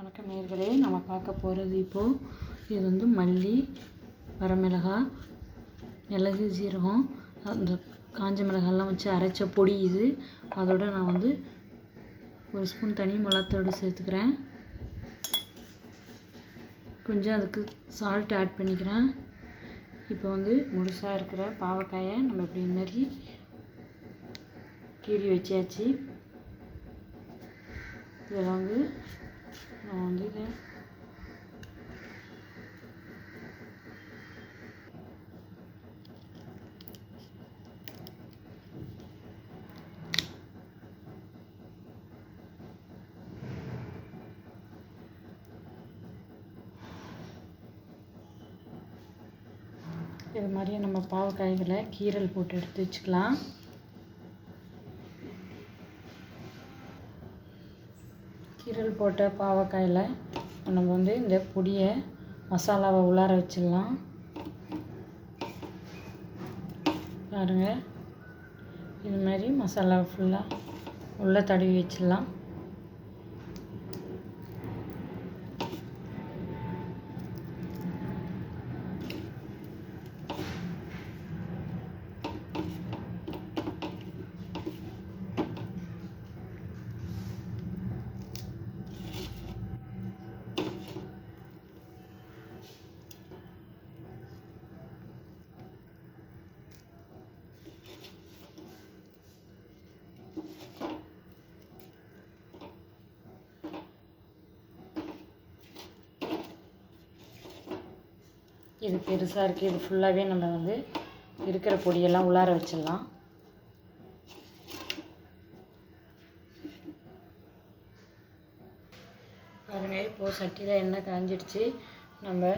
வணக்கம் நேர்களே. நம்ம பார்க்க போகிறது இப்போது இது வந்து மல்லி வரமிளகாய் மிளகு ஜீரகம் அந்த காஞ்ச மிளகாயெல்லாம் வச்சு அரைச்ச பொடி இது. அதோட நான் வந்து ஒரு ஸ்பூன் தனி மிளகாத்தூள் சேர்த்துக்கிறேன். கொஞ்சம் அதுக்கு சால்ட் ஆட் பண்ணிக்கிறேன். இப்போ வந்து முழுசாக இருக்கிற பாவக்காயை நம்ம இப்படி மாதிரி கீறி வச்சாச்சு. இதில் வந்து நான் வந்து இது மாதிரியே நம்ம பாவக்காய்களை கீரல் போட்டு எடுத்து வச்சுக்கலாம். கீரல் போட்ட பாவக்காயில் நம்ம வந்து இந்த பொடியை மசாலாவை உள்ளார வச்சிடலாம். பாருங்கள் இது மாதிரி மசாலாவை ஃபுல்லாக உள்ளே தடவி வச்சிடலாம். இது பெருசாக இருக்குது இது ஃபுல்லாகவே நம்ம வந்து இருக்கிற பொடியெல்லாம் உள்ளார வச்சிடலாம். பாருங்க இப்போது சட்டியில் எண்ணெய் காஞ்சிடுச்சு. நம்ம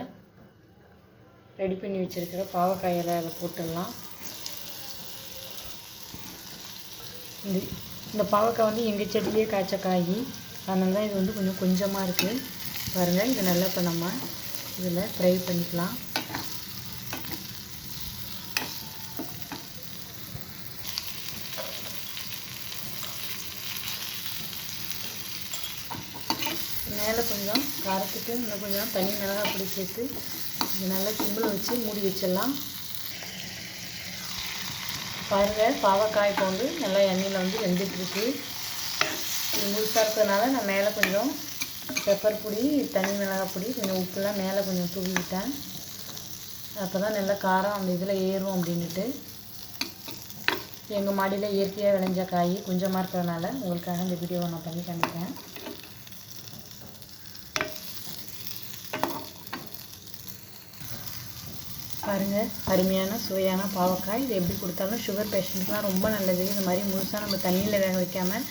ரெடி பண்ணி வச்சுருக்கிற பாவக்காயில் அதில் போட்டுடலாம். இது இந்த பாவக்காய் வந்து எங்கள் செடியிலே காய்ச்ச காய். அதனால தான் இது வந்து கொஞ்சம் கொஞ்சமாக இருக்குது பாருங்கள் இது நல்லா இப்போ நம்ம இதில் ஃப்ரை பண்ணிக்கலாம். மேலே கொஞ்சம் காரத்துக்கு இன்னும் கொஞ்சம் தனி மிளகாய் பொடி சேர்த்து நல்லா சிம்பிள் வச்சு மூடி வச்சிடலாம். பாருங்கள் பாவக்காய் போண்டு நல்லா எண்ணெயில் வந்து வெந்துட்டுருக்கு. இது முழுசாக இருக்கிறதுனால நான் மேலே கொஞ்சம் பெப்பர் பொடி தனி மிளகாய் பொடி கொஞ்சம் உப்புலாம் மேலே கொஞ்சம் தூவி விட்டேன் அப்போ தான் நல்லா காரம் அந்த இதில் ஏறும் அப்படின்ட்டு எங்கள் மாடியில் இயற்கையாக விளைஞ்ச காய் கொஞ்சமாக இருக்கிறதுனால உங்களுக்காக இந்த வீடியோவை நான் பண்ணி காமிக்கிறேன். பாருங்கள் அருமையான சுவையான பாவக்காய். இது எப்படி கொடுத்தாலும் சுகர் பேஷண்ட்டுக்குலாம் ரொம்ப நல்லது. இது மாதிரி முழுசாக நம்ம தண்ணியில் வேக வைக்காமல்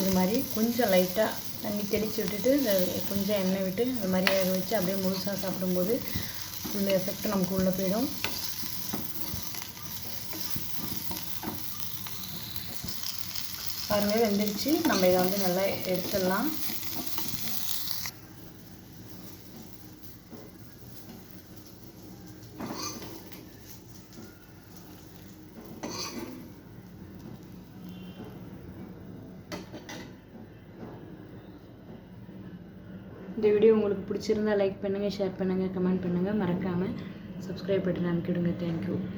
இது மாதிரி கொஞ்சம் லைட்டாக தண்ணி தெளித்து விட்டுட்டு இந்த கொஞ்சம் எண்ணெய் விட்டு இந்த மாதிரி வேக வச்சு அப்படியே முழுசாக சாப்பிடும்போது ஃபுல் எஃபெக்ட் நமக்கு உள்ளே போயிடும். பாருங்கள் வெந்துருச்சு. நம்ம இதை வந்து நல்லா எடுத்துடலாம். இந்த வீடியோ உங்களுக்கு பிடிச்சிருந்தா லைக் பண்ணுங்கள் ஷேர் பண்ணுங்கள் கமெண்ட் பண்ணுங்கள் மறக்காமல் சப்ஸ்கிரைப் பட்டன் அமைக்கிடுங்க. தேங்க்யூ